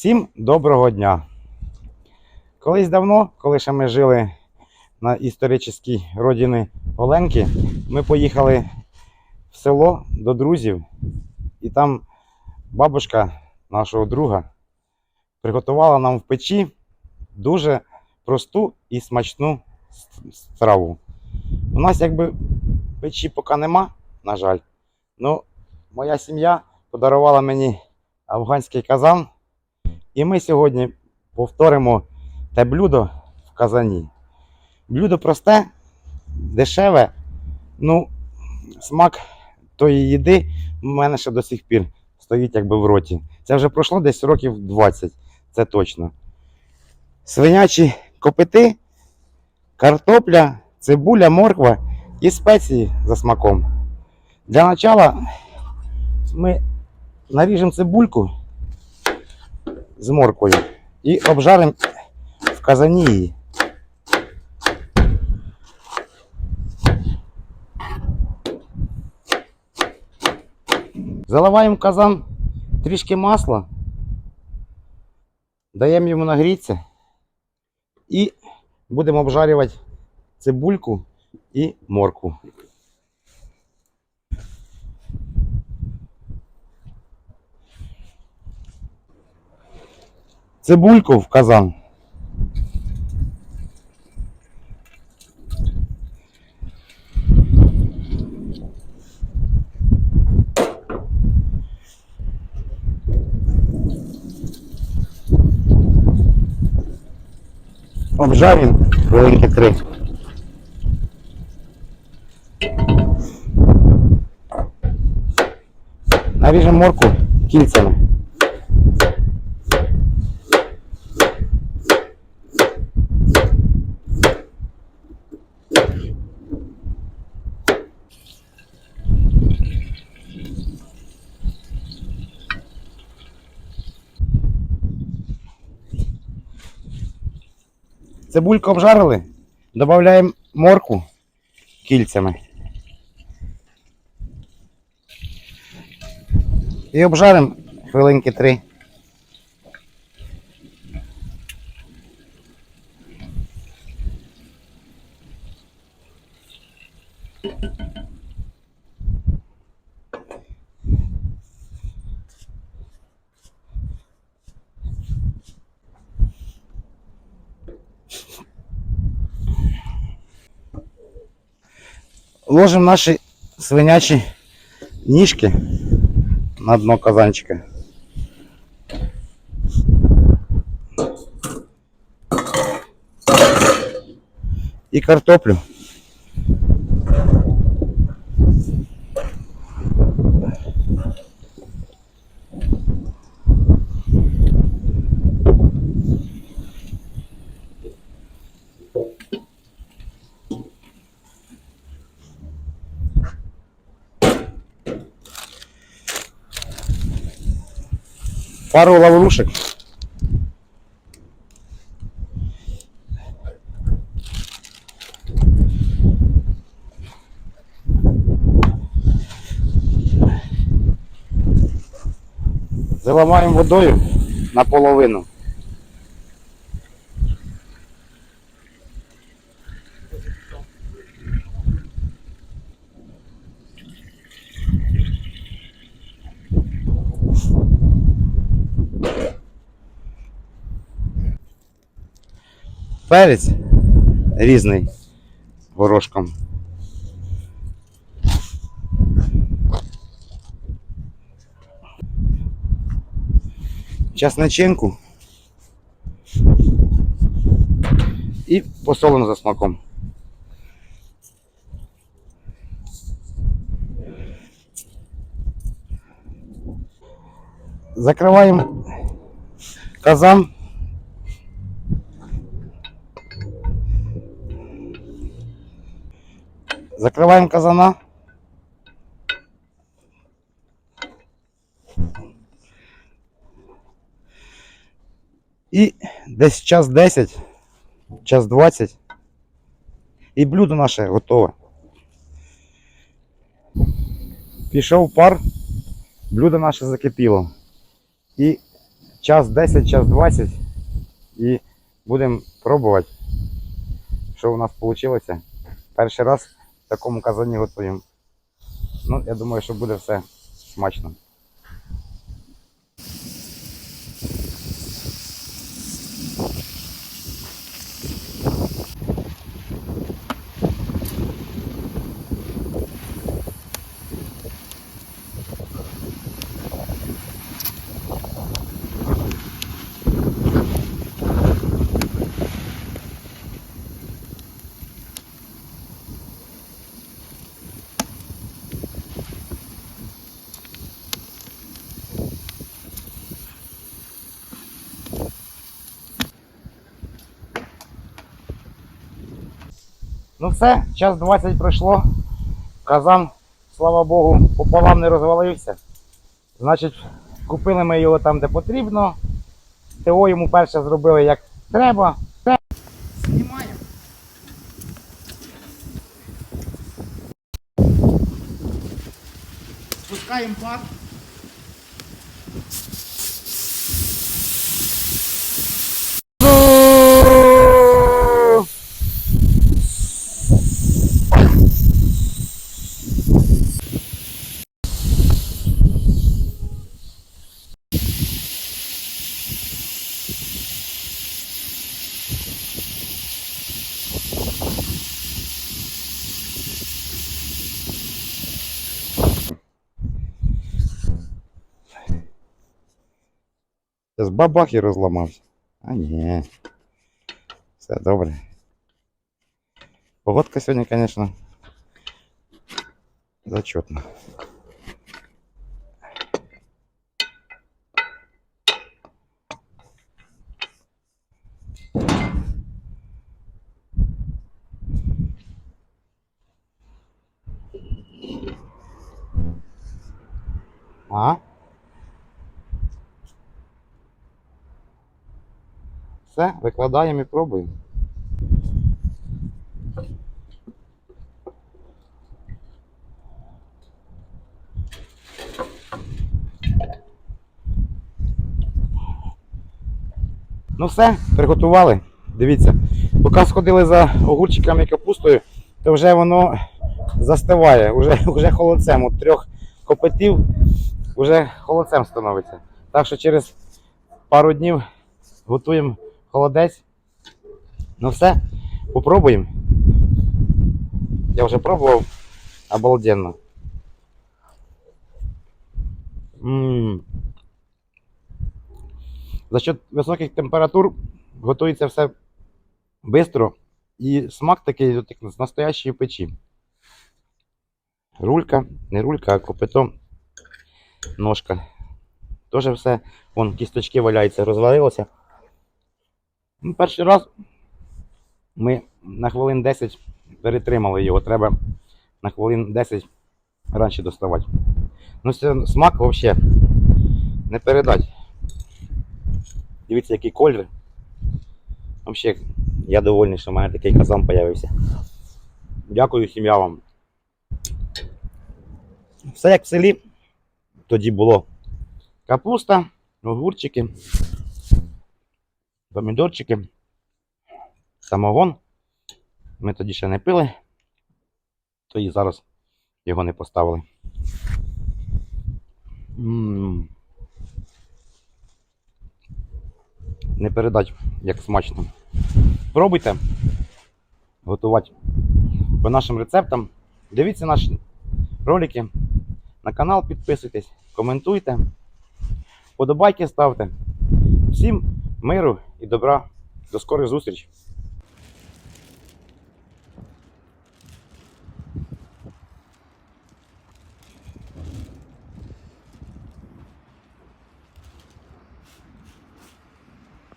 Всім доброго дня! Колись давно, коли ще ми жили на історичній родині Оленки, ми поїхали в село до друзів, і там бабушка нашого друга приготувала нам в печі дуже просту і смачну страву. У нас якби печі поки нема, на жаль. Ну, моя сім'я подарувала мені афганський казан. І ми сьогодні повторимо те блюдо в казані. Блюдо просте, дешеве. Ну, смак тої їди в мене ще до сих пір стоїть якби в роті. Це вже пройшло десь років 20, це точно. Свинячі копити, картопля, цибуля, морква і спеції за смаком. Для начала ми наріжемо цибульку з морквою і обжаримо в казані її. Заливаємо казан трішки масла, даємо йому нагрітися і будемо обжарювати цибульку і моркву. Цибульку в казан. Обжарим хвилинки три. Наріжемо морку кільцями. Цибульку обжарили, додаємо морку кільцями. І обжаримо хвилинки три. ложим наши свинячьи ніжки на дно казанчика. и картоплю. Пару лаврушек. Заливаємо водою наполовину. Перець різний горошком. Часничинку. І посолимо за смаком. Закриваємо казан. Закриваємо казана. І десь час 10, час 20. І блюдо наше готове. Пішов пар, блюдо наше закипіло. І час 10, час 20 і будемо пробувати, що у нас вийшло. Перший раз такому казані готуємо. Ну, я думаю, що буде все смачно. Ну все, час 20 пройшло. Казан, слава Богу, пополам не розвалився. Значить, купили ми його там, де потрібно. ТО йому перше зробили як треба. Знімаємо. Спускаємо пар. З бабах і розламався. А ні. Все добре. Погодка сьогодні, звісно, зачетна. А? Все, викладаємо і пробуємо. Ну все, приготували. Дивіться, поки сходили за огурчиками і капустою, то вже воно застиває, вже, вже холодцем. От трьох копитів вже холодцем становиться. Так що через пару днів готуємо холодець. Ну все, попробуємо. Я вже пробував. Обалденно. М. За счет високих температур готується все швидко і смак такий, от, як з настоящої печі. Рулька, не рулька, а копито, ножка. Тоже все, вон кісточки валяються, розвалилося. Ну, перший раз ми на хвилин 10 перетримали його. Треба на хвилин 10 раніше доставати. Ну, це смак взагалі не передать. Дивіться, який колір. Взагалі, я довольний, що в мене такий казан з'явився. Дякую сім'я вам. Все як в селі. Тоді було капуста, огурчики, помідорчики, самогон. Ми тоді ще не пили, то і зараз його не поставили. Не передать, як смачно. Пробуйте готувати по нашим рецептам. Дивіться наші ролики. На канал підписуйтесь, коментуйте, подобайки ставте. Всім миру і добра. До скорих зустрічей!